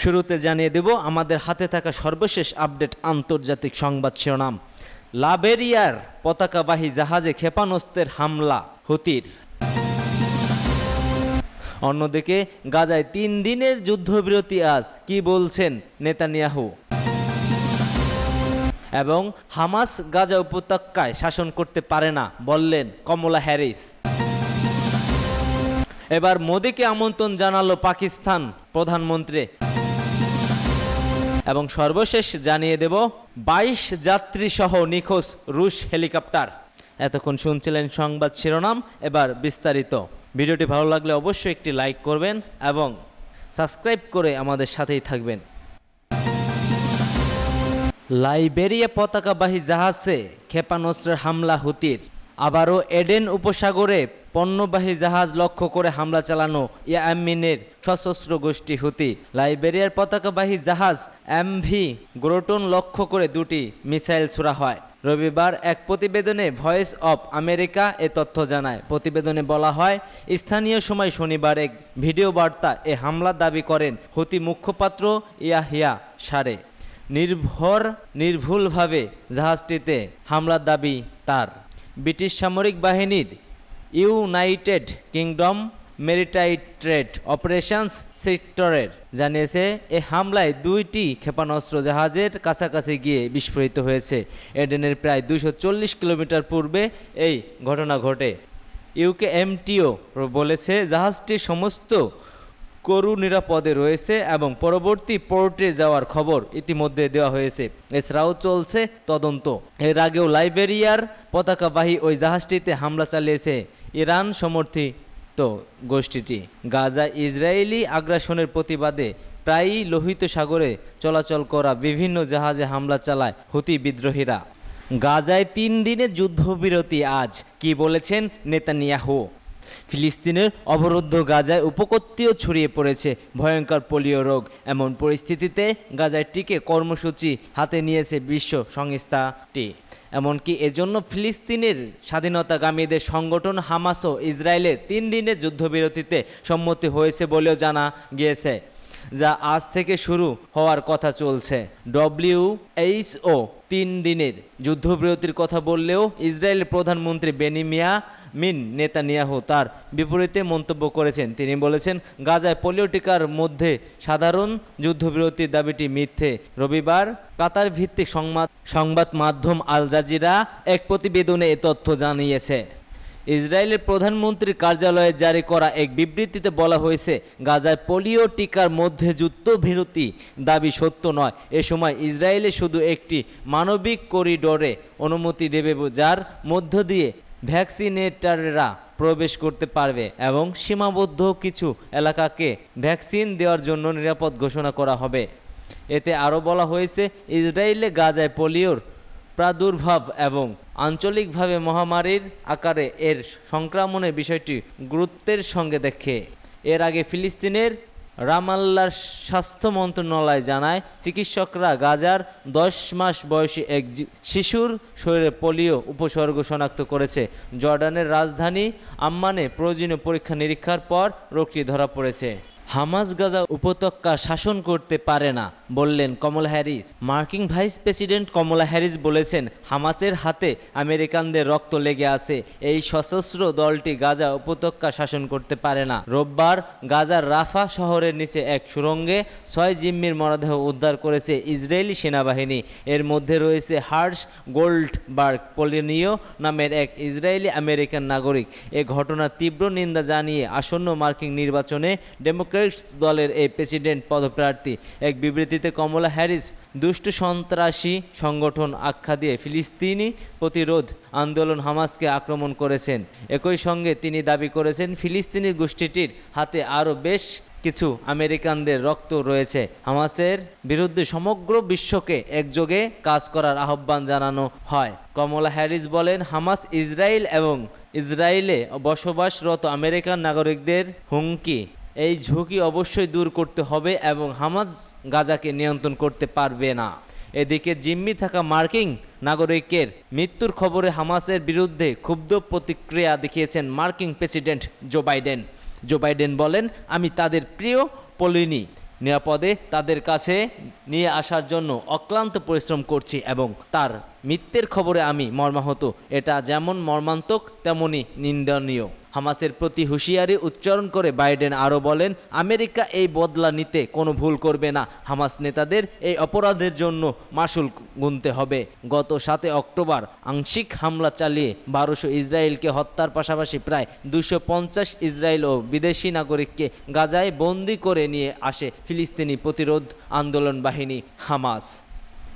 শুরুতে জানিয়ে দেব, আমাদের হাতে থাকা সর্বশেষ আপডেট আন্তর্জাতিক সংবাদ শিরোনাম। লাবেরিয়ার পতাকাবাহী জাহাজে ক্ষেপণাস্ত্রের হামলা, হুতির। অন্যদিকে, গাজায় তিন দিনের যুদ্ধবিরতি আজ, কি বলছেন নেতানিয়াহু? এবং হামাস গাজা উপত্যকায় শাসন করতে পারে না, বললেন কমলা হ্যারিস। এবার মোদিকে আমন্ত্রণ জানালো পাকিস্তান প্রধানমন্ত্রী। এবং সর্বশেষ জানিয়ে দেব, বাইশ যাত্রী সহ নিখোঁজ রুশ হেলিকপ্টার। এতক্ষণ শুনছিলেন সংবাদ শিরোনাম, এবার বিস্তারিত। ভিডিওটি ভালো লাগলে অবশ্যই একটি লাইক করবেন এবং সাবস্ক্রাইব করে আমাদের সাথেই থাকবেন। লাইবেরিয়া পতাকাবাহী জাহাজে ক্ষেপণাস্ত্রের হামলা হুতির। আবারও এডেন উপসাগরে পণ্যবাহী জাহাজ লক্ষ্য করে হামলা চালানো ইয়ামিনের সশস্ত্র গোষ্ঠী হুতি। লাইবেরিয়ার পতাকাবাহী জাহাজ এমভি গ্রোটন লক্ষ্য করে দুটি মিসাইল ছোড়া হয়। রবিবার এক প্রতিবেদনে ভয়েস অব আমেরিকা এ তথ্য জানায়। প্রতিবেদনে বলা হয়, স্থানীয় সময় শনিবার এক ভিডিও বার্তা এ হামলা দাবি করেন হুতি মুখপাত্র ইয়াহিয়া সারে। নির্ভর, নির্ভুলভাবে জাহাজটিতে হামলার দাবি তার। ব্রিটিশ সামরিক বাহিনীর United Kingdom maritime trade operations সেক্টরের জানিয়েছে, এ হামলায় দুইটি ক্ষেপণাস্ত্র জাহাজের কাছাকাছি গিয়ে বিস্ফোরিত হয়েছে। এডেনের প্রায় চল্লিশ কিলোমিটার পূর্বে এই ঘটনা ঘটে। ইউকে এমটিও বলেছে, জাহাজটি সমস্ত করু নিরাপদে রয়েছে এবং পরবর্তী পোর্টে যাওয়ার খবর ইতিমধ্যে দেওয়া হয়েছে। এছাড়াও চলছে তদন্ত। এর আগেও লাইবেরিয়ার পতাকাবাহী ওই জাহাজটিতে হামলা চালিয়েছে ইরান সমর্থিত গোষ্ঠীটি গাজা ইসরায়েলি আগ্রাসনের প্রতিবাদে প্রায়ই লোহিত সাগরে চলাচল করা বিভিন্ন জাহাজে হামলা চালায় হুতি বিদ্রোহীরা। গাজায় তিন দিনের যুদ্ধবিরতি আজ, কি বলেছেন নেতানিয়াহু? ফিলিস্তিনের অবরুদ্ধ গাজায় উপকত্তিও ছড়িয়ে পড়েছে ভয়ঙ্কর পোলিও রোগ। এমন পরিস্থিতিতে গাজায় টিকে কর্মসূচি হাতে নিয়েছে বিশ্ব সংস্থাটি এমনকি এজন্য ফিলিস্তিনের স্বাধীনতাগামীদের সংগঠন হামাসও ইসরায়েলের তিন দিনের যুদ্ধবিরতিতে সম্মতি হয়েছে বলেও জানা গিয়েছে। যা আজ থেকে শুরু হওয়ার কথা চলছে। ডব্লিউ ও তিন দিনের যুদ্ধবিরতির কথা বললেও ইসরায়েলের প্রধানমন্ত্রী বেনিমিয়া মিন নেতানিয়াহু তার বিপরীতে মন্তব্য করেছেন। তিনি বলেছেন, গাজায় পলিওটিকার মধ্যে সাধারণ যুদ্ধবিরতির দাবিটি মিথ্যে। রবিবার কাতার ভিত্তিক সংবাদ সংবাদ মাধ্যম আল জাজিরা এক প্রতিবেদনে এ তথ্য জানিয়েছে। ইসরায়েলের প্রধানমন্ত্রীর কার্যালয়ে জারি করা এক বিবৃতিতে বলা হয়েছে, গাজায় পোলিও টিকার মধ্যে যুদ্ধবিরতি দাবি সত্য নয়। এ সময় ইসরায়েলে শুধু একটি মানবিক করিডোরে অনুমতি দেবে যার মধ্য দিয়ে ভ্যাকসিনেটাররা প্রবেশ করতে পারবে এবং সীমাবদ্ধ কিছু এলাকাকে ভ্যাকসিন দেওয়ার জন্য নিরাপদ ঘোষণা করা হবে। এতে আরও বলা হয়েছে, ইসরায়েলে গাজায় পোলিওর প্রাদুর্ভাব এবং আঞ্চলিকভাবে মহামারীর আকারে এর সংক্রমণের বিষয়টি গুরুত্বের সঙ্গে দেখে। এর আগে ফিলিস্তিনের রামাল্লার স্বাস্থ্য মন্ত্রণালয় জানায়, চিকিৎসকরা গাজার দশ মাস বয়সী এক শিশুর শরীরে পোলিও উপসর্গ শনাক্ত করেছে। জর্ডানের রাজধানী আম্মানে প্রয়োজনীয় পরীক্ষা নিরীক্ষার পর রোগটি ধরা পড়েছে। হামাস গাজা উপত্যকা শাসন করতে পারে না, বললেন কমলা হ্যারিস। মার্কিন ভাইস প্রেসিডেন্ট কমলা হ্যারিস বলেছেন, হামাসের হাতে আমেরিকানদের রক্ত লেগে আছে, এই সশস্ত্র দলটি গাজা উপত্যকা শাসন করতে পারে না। রোববার গাজার রাফা শহরের নিচে এক সুরঙ্গে ছয় জিম্মির মরদেহ উদ্ধার করেছে ইসরায়েলি সেনাবাহিনী। এর মধ্যে রয়েছে হার্স গোল্ডবার্গ পোলিনিও নামের এক ইসরায়েলি আমেরিকান নাগরিক। এ ঘটনার তীব্র নিন্দা জানিয়ে আসন্ন মার্কিন নির্বাচনে ডেমোক্রেটস দলের এই প্রেসিডেন্ট পদপ্রার্থী। এক বিবৃতিতে কমলা হ্যারিস দুষ্টু সন্ত্রাসী সংগঠন আখ্যা দিয়ে ফিলিস্তিনি প্রতিরোধ আন্দোলন হামাসকে আক্রমণ করেছেন। একই সঙ্গে তিনি দাবি করেছেন, ফিলিস্তিনি গোষ্ঠীটির হাতে আরও বেশ কিছু আমেরিকানদের রক্ত রয়েছে। হামাসের বিরুদ্ধে সমগ্র বিশ্বকে একযোগে কাজ করার আহ্বান জানানো হয়। কমলা হ্যারিস বলেন, হামাস ইসরায়েল এবং ইসরায়েলে বসবাসরত আমেরিকান নাগরিকদের হুমকি এই ঝুঁকি অবশ্যই দূর করতে হবে এবং হামাজ গাজাকে নিয়ন্ত্রণ করতে পারবে না। এদিকে জিম্মি থাকা মার্কিন নাগরিকের মৃত্যুর খবরে হামাসের বিরুদ্ধে ক্ষুব্ধ প্রতিক্রিয়া দেখিয়েছেন মার্কিন president Joe Biden. Joe Biden বলেন, আমি তাদের প্রিয় পলিনি। নিরাপদে তাদের কাছে নিয়ে আসার জন্য অক্লান্ত পরিশ্রম করছি এবং তার মৃত্যুর খবরে আমি মর্মাহত। এটা যেমন মর্মান্তক, তেমনি নিন্দনীয়। হামাসের প্রতি হুঁশিয়ারি উচ্চারণ করে বাইডেন আরও বলেন, আমেরিকা এই বদলা নিতে কোনো ভুল করবে না। হামাস নেতাদের এই অপরাধের জন্য মাসুল গুনতে হবে। গত সাতে অক্টোবর আংশিক হামলা চালিয়ে বারোশো ইসরায়েলকে হত্যার পাশাপাশি প্রায় দুশো পঞ্চাশ ইসরায়েল ও বিদেশি নাগরিককে গাজায় বন্দি করে নিয়ে আসে ফিলিস্তিনি প্রতিরোধ আন্দোলন বাহিনী হামাস।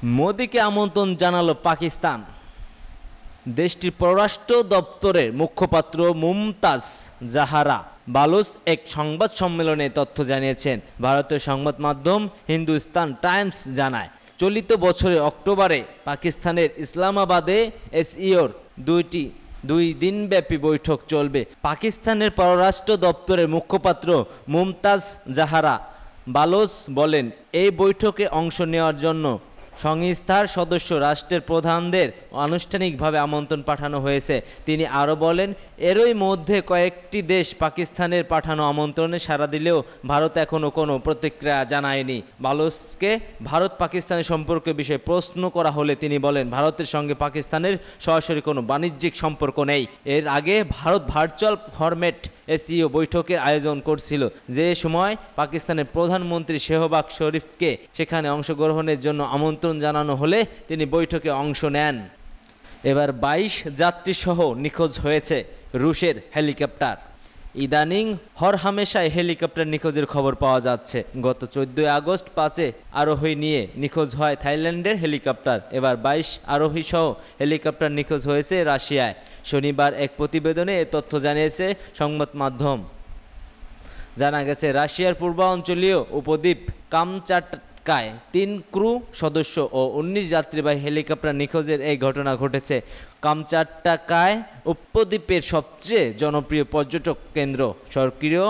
মোদিকে আমন্ত্রণ জানালো পাকিস্তান। দেশটির পররাষ্ট্র দপ্তরের মুখপাত্র মুমতাজ জাহারা বালুস এক সংবাদ সম্মেলনে তথ্য জানিয়েছেন। ভারতীয় সংবাদ মাধ্যম হিন্দুস্তান টাইমস জানায়, চলিত বছরের অক্টোবরে পাকিস্তানের ইসলামাবাদে এসইওর দুইটি দুই দিনব্যাপী বৈঠক চলবে। পাকিস্তানের পররাষ্ট্র দপ্তরের মুখপাত্র মুমতাজ জাহারা বালোস বলেন, এই বৈঠকে অংশ নেওয়ার জন্য সংস্থার সদস্য রাষ্ট্রের প্রধানদের আনুষ্ঠানিকভাবে আমন্ত্রণ পাঠানো হয়েছে। তিনি আরও বলেন, এরই মধ্যে কয়েকটি দেশ পাকিস্তানের পাঠানো আমন্ত্রণে সাড়া দিলেও ভারত এখনও কোনো প্রতিক্রিয়া জানায়নি। বালোসকে ভারত পাকিস্তানের সম্পর্ক বিষয়ে প্রশ্ন করা হলে তিনি বলেন, ভারতের সঙ্গে পাকিস্তানের সরাসরি কোনো বাণিজ্যিক সম্পর্ক নেই। এর আগে ভারত ভার্চুয়াল ফরম্যাট এসিও বৈঠকের আয়োজন করছিল। যে সময় পাকিস্তানের প্রধানমন্ত্রী শেহবাগ শরীফকে সেখানে অংশগ্রহণের জন্য আমন্ত্রণ জানানো হলে তিনি বৈঠকে অংশ নেন। এবার বাইশ যাত্রীসহ নিখোঁজ হয়েছে রুশের হেলিকপ্টার। ইদানিং হরহামেশায় হেলিকপ্টার নিখোঁজের খবর পাওয়া যাচ্ছে। গত চোদ্দই আগস্ট পাঁচে আরোহী নিয়ে নিখোঁজ হয় থাইল্যান্ডের হেলিকপ্টার। এবার বাইশ আরোহী সহ হেলিকপ্টার নিখোঁজ হয়েছে রাশিয়ায়। শনিবার এক প্রতিবেদনে এ তথ্য জানিয়েছে সংবাদ মাধ্যম। জানা গেছে, রাশিয়ার পূর্বাঞ্চলীয় উপদ্বীপ কামচাটকায় তিন ক্রু সদস্য ও উনিশ যাত্রীবাহী হেলিকপ্টার নিখোঁজের এই ঘটনা ঘটেছে। কামচাটকায় উপদ্বীপের সবচেয়ে জনপ্রিয় পর্যটক কেন্দ্র সক্রিয়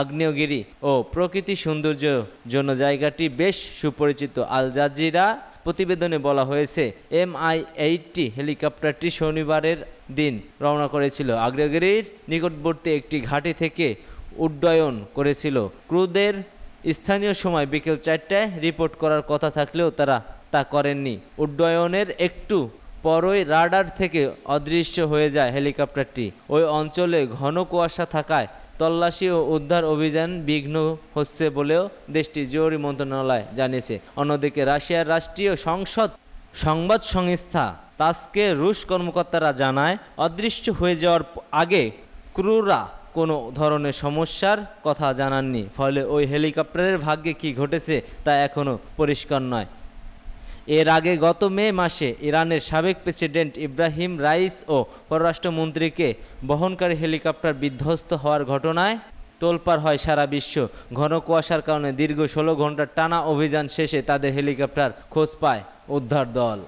আগ্নেয়গিরি ও প্রকৃতি সৌন্দর্যের জন্য জায়গাটি বেশ সুপরিচিত। আল জাজিরা প্রতিবেদনে বলা হয়েছে, এম আই এইটটি হেলিকপ্টারটি শনিবারের দিন রওনা করেছিল। আগ্নেয়গিরির নিকটবর্তী একটি ঘাঁটি থেকে উড্ডয়ন করেছিল। ক্রুদের স্থানীয় সময় বিকেল চারটায় রিপোর্ট করার কথা থাকলেও তারা তা করেননি। উড্ডয়নের একটু পরই রাডার থেকে অদৃশ্য হয়ে যায় হেলিকপ্টারটি। ওই অঞ্চলে ঘন কুয়াশা থাকায় তল্লাশি ও উদ্ধার অভিযান বিঘ্ন হচ্ছে বলেও দেশটি জরুরি মন্ত্রণালয় জানিয়েছে। অন্যদিকে রাশিয়ার রাষ্ট্রীয় সংসদ সংবাদ সংস্থা তাসকে রুশ কর্মকর্তারা জানায়, অদৃশ্য হয়ে যাওয়ার আগে ক্রুরা কোনো ধরনের সমস্যার কথা জানাননি। ফলে ওই হেলিকপ্টারের ভাগ্যে কি ঘটেছে তা এখনও পরিষ্কার নয়। এর আগে গত মে মাসে ইরানের সাবেক প্রেসিডেন্ট ইব্রাহিম রাইস ও পররাষ্ট্রমন্ত্রীকে বহনকারী হেলিকপ্টার বিধ্বস্ত হওয়ার ঘটনায় তোলপার হয় সারা বিশ্ব। ঘন কুয়াশার কারণে দীর্ঘ ষোলো ঘণ্টার টানা অভিযান শেষে তাদের হেলিকপ্টার খোঁজ পায় উদ্ধার দল।